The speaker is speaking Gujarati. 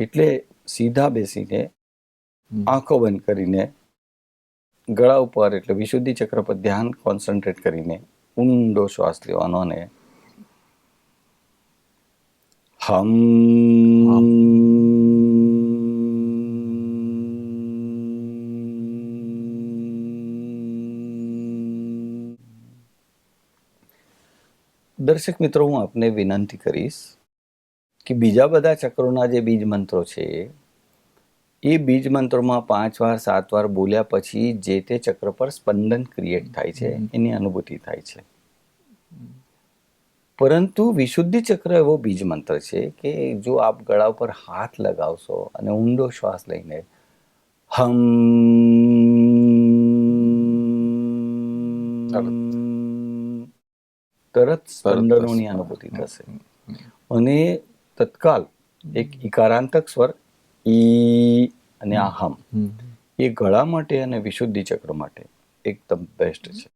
એટલે સીધા બેસીને આંખો બંધ કરીને ગળા ઉપર એટલે વિશુદ્ધિ ચક્ર પર ધ્યાન કોન્સન્ટ્રેટ કરીને ઊંડો શ્વાસ લેવાનો અને હમ. દર્શક મિત્રો હું આપને વિનંતી કરીશ કે બીજા બધા ચક્રોના જે બીજ મંત્રો છે એ બીજ મંત્રોમાં પાંચ વાર સાત વાર બોલ્યા પછી જે તે ચક્ર પર સ્પંદન ક્રિએટ થાય છે એની અનુભૂતિ થાય છે. પરંતુ વિશુદ્ધિ ચક્ર એવો બીજ મંત્ર છે કે જો આપ ગળા ઉપર હાથ લગાવશો અને ઊંડો શ્વાસ લઈને હમ તરત. સ્પંદનોની અનુભૂતિ થશે. અને તત્કાલ એક ઇકારાંતક સ્વર ઈ અને આ હમ. હમ. એ ગળા માટે અને વિશુદ્ધિ ચક્ર માટે એકદમ બેસ્ટ છે.